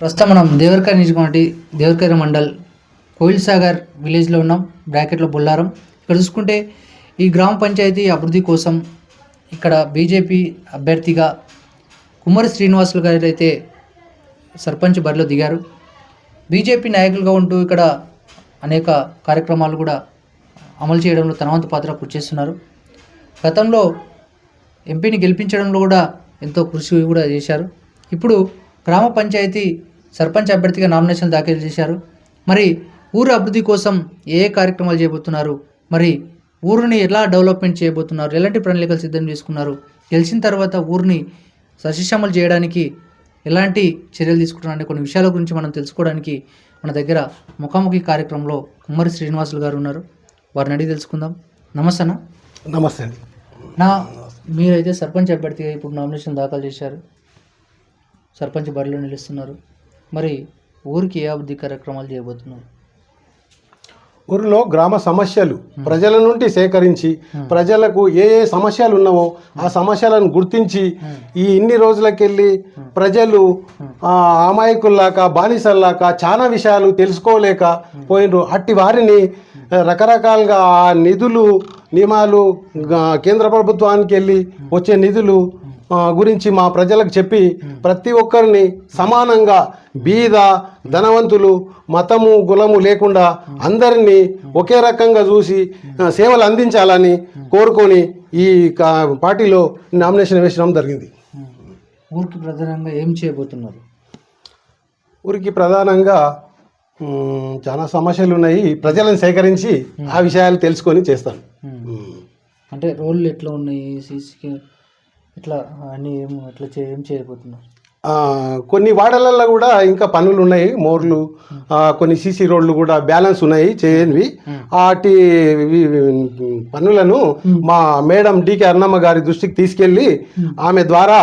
ప్రస్తుతం మనం దేవరకర్ నియోజకవర్గం దేవరకర్ మండల్ కోయిల్ సాగర్ విలేజ్లో ఉన్నాం. బ్రాకెట్లో బొల్లారం. ఇక్కడ చూసుకుంటే ఈ గ్రామ పంచాయతీ అభివృద్ధి కోసం ఇక్కడ బీజేపీ అభ్యర్థిగా కుమ్మరి శ్రీనివాసులు గారు అయితే సర్పంచ్ బరిలో దిగారు. బీజేపీ నాయకులుగా ఉంటూ ఇక్కడ అనేక కార్యక్రమాలు కూడా అమలు చేయడంలో తన వంతు పాత్ర కృషి చేస్తున్నారు. గతంలో ఎంపీని గెలిపించడంలో కూడా ఎంతో కృషి కూడా చేశారు. ఇప్పుడు గ్రామ పంచాయతీ సర్పంచ్ అభ్యర్థిగా నామినేషన్ దాఖలు చేశారు. మరి ఊరు అభివృద్ధి కోసం ఏ ఏ కార్యక్రమాలు చేయబోతున్నారు? మరి ఊరిని ఎలా డెవలప్మెంట్ చేయబోతున్నారు? ఎలాంటి ప్రణాళికలు సిద్ధం చేసుకున్నారు? గెలిచిన తర్వాత ఊరిని సశిషమలు చేయడానికి ఎలాంటి చర్యలు తీసుకుంటున్నారనే కొన్ని విషయాల గురించి మనం తెలుసుకోవడానికి మన దగ్గర ముఖాముఖి కార్యక్రమంలో కుమ్మరి శ్రీనివాసులు గారు ఉన్నారు. వారిని అడిగి తెలుసుకుందాం. నమస్తే నమస్తే అండి. నా మీరైతే సర్పంచ్ అభ్యర్థిగా ఇప్పుడు నామినేషన్ దాఖలు చేశారు. సర్పంచ్ బరిలో నిలుస్తున్నారు. మరి ఊరికి ఏ అభివృద్ధి కార్యక్రమాలు చేయబోతున్నారు? ఊరిలో గ్రామ సమస్యలు ప్రజల నుండి సేకరించి ప్రజలకు ఏ ఏ సమస్యలు ఉన్నావో ఆ సమస్యలను గుర్తించి ఈ ఇన్ని రోజులకెళ్ళి ప్రజలు అమాయకుల్లాక బానిసల్లాక చాలా విషయాలు తెలుసుకోలేక పోయినరు. అట్టి వారిని రకరకాలుగా ఆ నిధులు నియమాలు కేంద్ర ప్రభుత్వానికి వెళ్ళి వచ్చే నిధులు గురించి మా ప్రజలకు చెప్పి ప్రతి ఒక్కరిని సమానంగా బీద ధనవంతులు మతము కులము లేకుండా అందరినీ ఒకే రకంగా చూసి సేవలు అందించాలని కోరుకొని ఈ పార్టీలో నామినేషన్ వేసడం జరిగింది. ఊరికి ప్రధానంగా ఏం చేయబోతున్నారు? ఊరికి ప్రధానంగా చాలా సమస్యలు ఉన్నాయి. ప్రజలను సేకరించి ఆ విషయాలు తెలుసుకొని చేస్తాను. అంటే రోడ్లు ఎట్లా ఉన్నాయి? సీసీ ఎట్లా అన్ని ఏం ఎట్లా చే ఏం చేయబోతున్నారు? ఆ, కొన్ని వాడలలో కూడా ఇంకా పనులు ఉన్నాయి మోర్లు ఆ, కొన్ని సీసీ రోడ్లు కూడా బ్యాలెన్స్ ఉన్నాయి చేయనివి వాటి పనులను మా మేడం డికే అన్నమ్మ గారి దృష్టికి తీసుకెళ్ళి ఆమె ద్వారా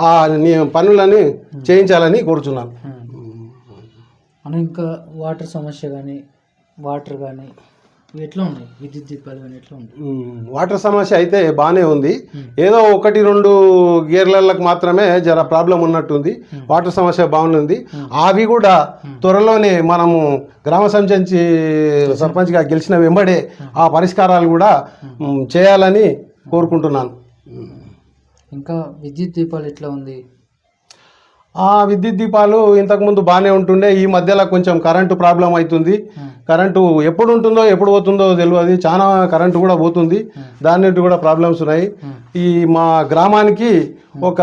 ఆ ని- పనులని చేయించాలని కోరుచున్నాను. ఇంకా వాటర్ సమస్య కానీ వాటర్ కానీ ఎట్లా ఉన్నాయి? విద్యుత్ దీపాలు కానీ ఎట్లా వాటర్ సమస్య అయితే బాగానే ఉంది. ఏదో ఒకటి రెండు గేర్లకు మాత్రమే జర ప్రాబ్లం ఉన్నట్టుంది. వాటర్ సమస్య బాగుంది. అవి కూడా త్వరలోనే మనము గ్రామ సంచంచి సర్పంచ్గా గెలిచిన వెంబడే ఆ పరిష్కారాలు కూడా చేయాలని కోరుకుంటున్నాను. ఇంకా విద్యుత్ దీపాలు ఎట్లా ఉంది? ఆ విద్యుత్ దీపాలు ఇంతకుముందు బాగానే ఉంటుండే. ఈ మధ్యలో కొంచెం కరెంటు ప్రాబ్లం అవుతుంది. కరెంటు ఎప్పుడు ఉంటుందో ఎప్పుడు పోతుందో తెలియదు చాలా కరెంటు కూడా పోతుంది. దాని కూడా ప్రాబ్లమ్స్ ఉన్నాయి. ఈ మా గ్రామానికి ఒక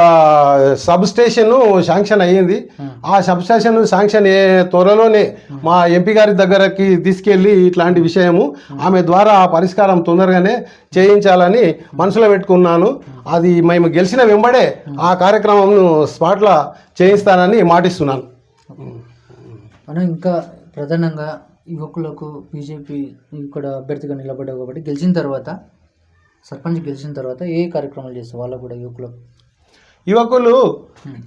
సబ్ స్టేషన్ శాంక్షన్ అయ్యింది. ఆ సబ్ స్టేషన్ శాంక్షన్ ఏ త్వరలోనే మా ఎంపీ గారి దగ్గరకి తీసుకెళ్ళి ఇట్లాంటి విషయము ఆమె ద్వారా ఆ పరిష్కారం తొందరగానే చేయించాలని మనసులో పెట్టుకున్నాను. అది మేము గెలిచిన వెంబడే ఆ కార్యక్రమంను స్పాట్లో చేయిస్తానని మాటిస్తున్నాను. మనం ఇంకా ప్రధానంగా యువకులకు బీజేపీ ఇక్కడ అభ్యర్థిగా నిలబడ్డావు కాబట్టి గెలిచిన తర్వాత సర్పంచ్ గెలిచిన తర్వాత ఏ కార్యక్రమాలు చేస్తారు? వాళ్ళకు కూడా యువకులకు. యువకులు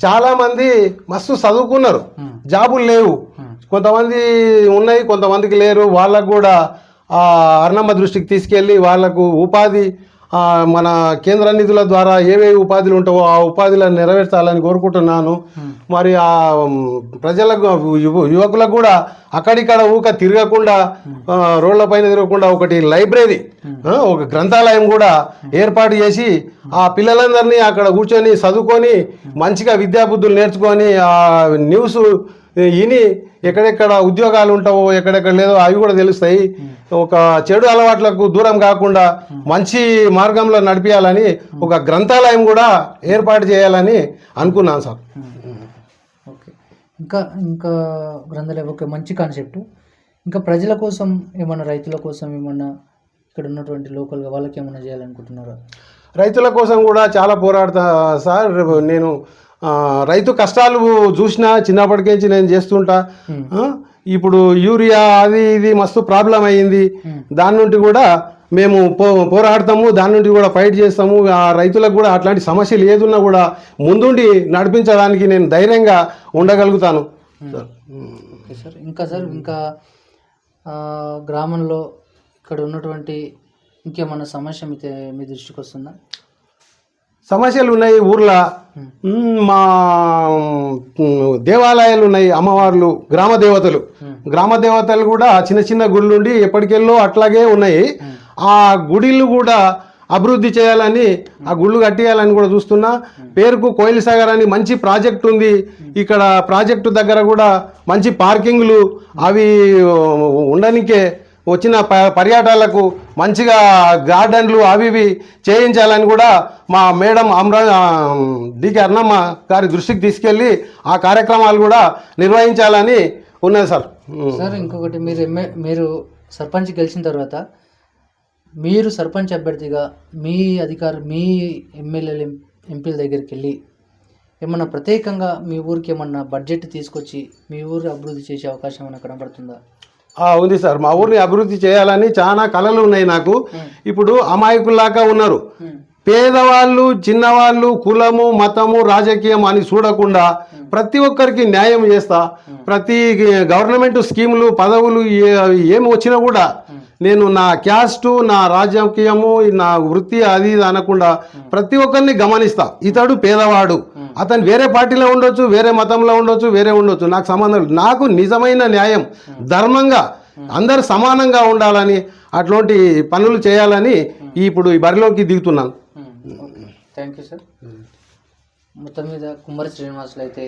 చాలా మంది మస్తు చదువుకున్నారు. Hmm. జాబులు లేవు. Hmm. కొంతమంది ఉన్నాయి కొంతమందికి లేరు. వాళ్ళకు కూడా అర్ణమ్మ దృష్టికి తీసుకెళ్ళి వాళ్ళకు ఉపాధి మన కేంద్ర నిధుల ద్వారా ఏవేవి ఉపాధులు ఉంటావో ఆ ఉపాధులను నెరవేర్చాలని కోరుకుంటున్నాను. మరి ఆ ప్రజలకు యువ- యువకులకు కూడా అక్కడిక్కడ ఊక తిరగకుండా ఆ, రోడ్లపైన తిరగకుండా ఒకటి లైబ్రరీ ఆ, ఒక గ్రంథాలయం కూడా ఏర్పాటు చేసి ఆ పిల్లలందరినీ అక్కడ కూర్చొని చదువుకొని మంచిగా విద్యాబుద్ధులు నేర్చుకొని ఆ న్యూస్ విని ఎక్కడెక్కడ ఉద్యోగాలు ఉంటావో ఎక్కడెక్కడ లేదో అవి కూడా తెలుస్తాయి. ఒక చెడు అలవాట్లకు దూరం కాకుండా మంచి మార్గంలో నడిపించాలని ఒక గ్రంథాలయం కూడా ఏర్పాటు చేయాలని అనుకున్నాను సార్. ఓకే. ఇంకా ఇంకా గ్రంథాలయం ఓకే మంచి కాన్సెప్ట్. ఇంకా ప్రజల కోసం ఏమన్నా రైతుల కోసం ఏమన్నా ఇక్కడ ఉన్నటువంటి లోకల్గా వాళ్ళకి ఏమన్నా చేయాలనుకుంటున్నారా? రైతుల కోసం కూడా చాలా పోరాడతా సార్. నేను రైతు కష్టాలు చూసినా చిన్నప్పటికేంచి నేను చేస్తుంటా. ఇప్పుడు యూరియా అది ఇది మస్తు ప్రాబ్లం అయ్యింది. దాని నుండి కూడా మేము పో పోరాడతాము దాని నుండి కూడా ఫైట్ చేస్తాము. ఆ రైతులకు కూడా అట్లాంటి సమస్యలు ఏదున్నా కూడా ముందుండి నడిపించడానికి నేను ధైర్యంగా ఉండగలుగుతాను. సార్. ఇంకా సార్ ఇంకా గ్రామంలో ఇక్కడ ఉన్నటువంటి ఇంకేమన్నా సమస్య మీ దృష్టికి వస్తుందా? సమస్యలు ఉన్నాయి ఊర్లో మ్, దేవాలయాలు ఉన్నాయి అమ్మవార్లు గ్రామ దేవతలు. గ్రామ దేవతలు కూడా చిన్న చిన్న గుళ్ళు ఉండి ఎప్పటికెళ్ళో అట్లాగే ఉన్నాయి. ఆ గుడిలు కూడా అభివృద్ధి చేయాలని ఆ గుళ్ళు కట్టేయాలని కూడా చూస్తున్నా. పేరుకు కోయిల్ సాగర్ అని మంచి ప్రాజెక్ట్ ఉంది. ఇక్కడ ప్రాజెక్టు దగ్గర కూడా మంచి పార్కింగ్లు అవి ఉండనికే వచ్చిన ప పర్యాటకులకు మంచిగా గార్డెన్లు అవి ఇవి చేయించాలని కూడా మా మేడం అమరా డికే అన్నమ్మ గారి దృష్టికి తీసుకెళ్ళి ఆ కార్యక్రమాలు కూడా నిర్వహించాలని ఉన్నది సార్. సార్ ఇంకొకటి మీరు ఎమ్మె మీరు సర్పంచ్ గెలిచిన తర్వాత మీరు సర్పంచ్ అభ్యర్థిగా మీ అధికారు మీ ఎమ్మెల్యేలు ఎంపీల దగ్గరికి వెళ్ళి ఏమన్నా ప్రత్యేకంగా మీ ఊరికి ఏమన్నా బడ్జెట్ తీసుకొచ్చి మీ ఊరు అభివృద్ధి చేసే అవకాశం ఏమైనా కనబడుతుందా? ఉంది సార్. మా ఊరిని అభివృద్ధి చేయాలని చాలా కళలు ఉన్నాయి నాకు. ఇప్పుడు అమాయకుల్లాగా ఉన్నారు. పేదవాళ్ళు చిన్నవాళ్ళు కులము మతము రాజకీయం అని చూడకుండా ప్రతి ఒక్కరికి న్యాయం చేస్తా. ప్రతి గవర్నమెంట్ స్కీములు పదవులు ఏమి వచ్చినా కూడా నేను నా క్యాస్టు నా రాజకీయము నా వృత్తి అది ఇది అనకుండా ప్రతి ఒక్కరిని గమనిస్తా. ఇతడు పేదవాడు. అతను వేరే పార్టీలో ఉండొచ్చు వేరే మతంలో ఉండొచ్చు వేరే ఉండొచ్చు. నాకు సంబంధం నాకు నిజమైన న్యాయం ధర్మంగా అందరు సమానంగా ఉండాలని అట్లాంటి పనులు చేయాలని ఇప్పుడు ఈ బరిలోకి దిగుతున్నాను. Thank you sir. మొత్తం మీద కుమ్మరి శ్రీనివాసులు అయితే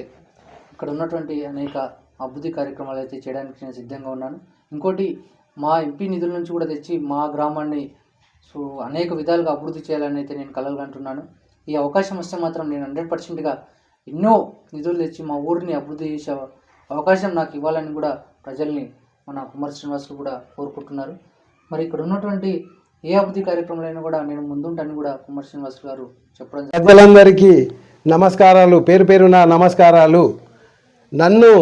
ఇక్కడ ఉన్నటువంటి అనేక అభివృద్ధి కార్యక్రమాలు అయితే చేయడానికి నేను సిద్ధంగా ఉన్నాను. ఇంకోటి మా ఎంపీ నిధుల నుంచి కూడా తెచ్చి మా గ్రామాన్ని సో అనేక విధాలుగా అభివృద్ధి చేయాలని అయితే నేను కలలు ఈ అవకాశం వస్తే మాత్రం నేను హండ్రెడ్ పర్సెంట్గా ఎన్నో నిధులు తెచ్చి మా ఊరిని అభివృద్ధి చేసే అవకాశం నాకు ఇవ్వాలని కూడా ప్రజల్ని మన కుమార్ శ్రీనివాసులు కూడా కోరుకుంటున్నారు. మరి ఇక్కడ ఉన్నటువంటి ఏ అభివృద్ధి కార్యక్రమాలైనా కూడా నేను ముందుంటాను కూడా కుమార్ శ్రీనివాసులు గారు చెప్పడం జరిగింది. ప్రజలందరికీ నమస్కారాలు పేరు పేరున నమస్కారాలు. నన్ను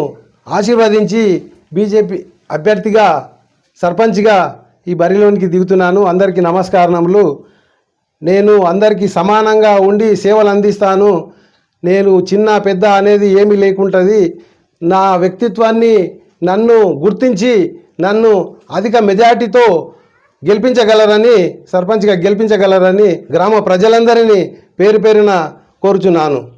ఆశీర్వదించి బీజేపీ అభ్యర్థిగా సర్పంచ్గా ఈ బరిలోనికి దిగుతున్నాను. అందరికీ నమస్కారములు. నేను అందరికీ సమానంగా ఉండి సేవలు అందిస్తాను. నేను చిన్న పెద్ద అనేది ఏమీ లేకుంటుంది. నా వ్యక్తిత్వాన్ని నన్ను గుర్తించి నన్ను అధిక మెజార్టీతో గెలిపించగలరని సర్పంచ్గా గెలిపించగలరని గ్రామ ప్రజలందరినీ పేరు పేరున కోరుచున్నాను.